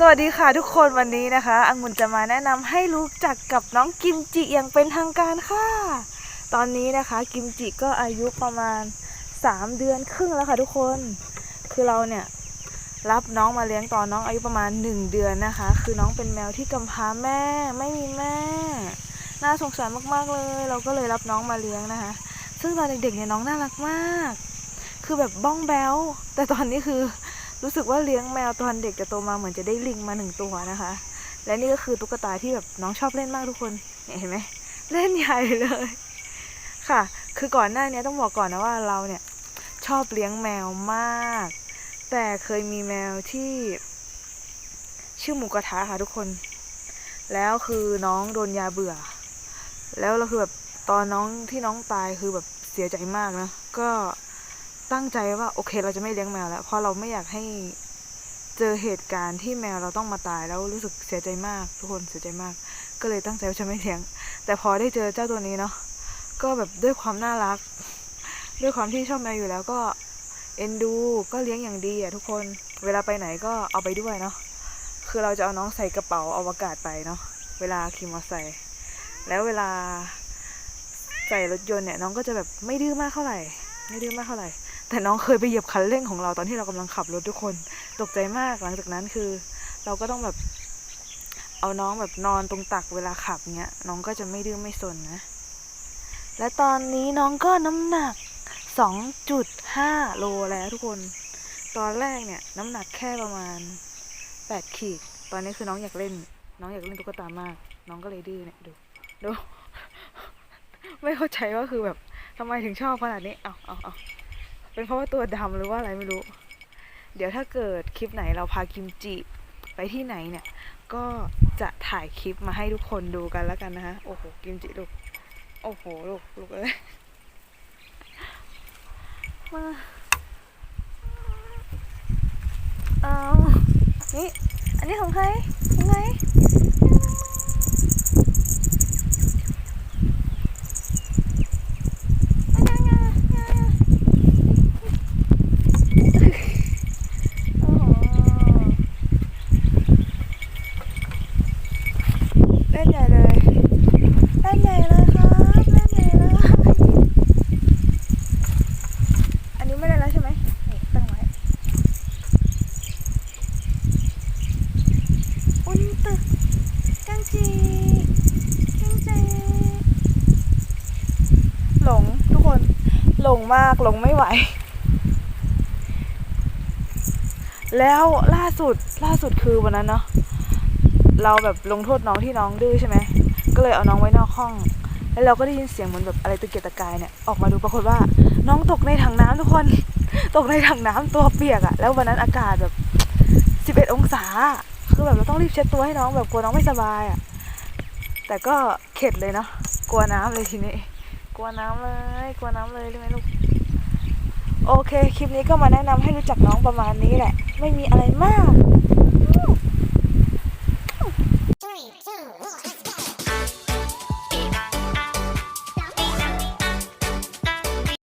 สวัสดีค่ะทุกคนวันนี้นะคะอังุ่นจะมาแนะนำให้รู้จักกับน้องกิมจิอย่างเป็นทางการค่ะ ตอนนี้นะคะกิมจิก็อายุประมาณ 3 เดือนครึ่งแล้วค่ะทุกคน คือเราเนี่ยรับน้องมาเลี้ยงตอนน้องอายุประมาณ 1 เดือนนะคะ คือน้องเป็นแมวที่กำพร้าแม่ไม่มีแม่ น่าสงสารมากๆเลย เราก็เลยรับน้องมาเลี้ยงนะคะ ซึ่งตอนเด็กๆเนี่ยน้องน่ารักมาก คือแบบบ้องแบวแต่ตอนนี้คือ รู้สึกว่าเลี้ยงแมวตอนเด็กแต่โตมาเหมือนจะได้ลิงมาหนึ่งตัวนะคะ และนี่ก็คือตุ๊กตาที่แบบน้องชอบเล่นมากทุกคนเนี่ยเห็นไหมเล่นใหญ่เลย ค่ะ คือก่อนหน้านี้ต้องบอกก่อนนะว่าเราเนี่ยชอบเลี้ยงแมวมาก แต่เคยมีแมวที่ ชื่อหมูกระทะค่ะทุกคน แล้วคือน้องโดนยาเบื่อ แล้วเราคือแบบตอนน้องที่น้องตายคือแบบเสียใจมากนะ ก็ ตั้งใจว่าโอเคเราจะไม่เลี้ยงแมวแล้วเพราะเราไม่อยากให้เจอเหตุการณ์ที่แมวเราต้องมาตายแล้วรู้สึกเสียใจมาก ทุกคนเสียใจมาก ก็เลยตั้งใจว่าจะไม่เลี้ยง แต่พอได้เจอเจ้าตัวนี้เนาะก็แบบด้วยความน่ารัก ด้วยความที่ชอบแมวอยู่แล้วก็เอ็นดูก็เลี้ยงอย่างดีอะทุกคนเวลาไปไหนก็เอาไปด้วยเนาะคือเราจะเอาน้องใส่กระเป๋าอวกาศไปเนาะเวลาขี่มอเตอร์ไซค์แล้วเวลาใส่รถยนต์เนี่ยน้องก็จะแบบไม่ดื้อมากเท่าไหร่ ไม่ดื้อมากเท่าไหร่ แต่น้องเคยไปเหยียบคันเร่งของเราตอนที่เรากำลังขับรถทุกคน ตกใจมากหลังจากนั้นคือ เราก็ต้องแบบ เอาน้องแบบนอนตรงตักเวลาขับเงี้ยน้องก็จะไม่ดื้อไม่สนนะ และตอนนี้น้องก็น้ำหนัก 2.5 โลแล้วทุกคน ตอนแรกเนี่ยน้ำหนักแค่ประมาณ 8 ขีด ตอนนี้คือน้องอยากเล่น น้องอยากเล่นตุ๊กตามาก น้องก็เลยดื้อเนี่ยดูดูไม่เข้าใจว่าคือแบบทำไมถึงชอบขนาดนี้ เอาเอาเอา เป็นเพราะว่าตัวดำหรือว่าอะไรไม่รู้ เดี๋ยวถ้าเกิดคลิปไหนเราพากิมจิไปที่ไหนเนี่ย ก็จะถ่ายคลิปมาให้ทุกคนดูกันแล้วกันนะคะโอ้โห กิมจิลูก โอ้โห ลูก ลูกเอ้ย มา เอานี่ อันนี้ของใครของใครโอ้โหเล่นใหญ่เลย เล่นใหญ่เลยครับเล่นใหญ่เลย อันนี้ไม่ได้แล้วใช่ไหมนี่ตั้งไว้ อุนตึกจังจีจังจีหลงทุกคน ห ลงมากหลงไม่ไหว แล้วล่าสุดล่าสุดคือวันนั้นเนาะเราแบบลงโทษน้องที่น้องดื้อใช่ไหมก็เลยเอาน้องไว้นอกห้อง แล้วเราก็ได้ยินเสียงเหมือนแบบอะไรตะเกียกตะกายเนี่ยออกมาดูปรากฏว่า น้องตกในถังน้ำทุกคนตกในถังน้ำตัวเปียกอะแล้ววันนั้นอากาศแบบ11องศาคือแบบเราต้องรีบเช็ดตัวให้น้องแบบกลัวน้องไม่สบายอะแต่ก็เข็ดเลยเนาะกลัวน้ำเลยทีนี้ กลัวน้ำเลย กลัวน้ำเลยรู้ไหมลูก โอเค คลิปนี้ก็มาแนะนำให้รู้จักน้องประมาณนี้แหละ ไม่มีอะไรมาก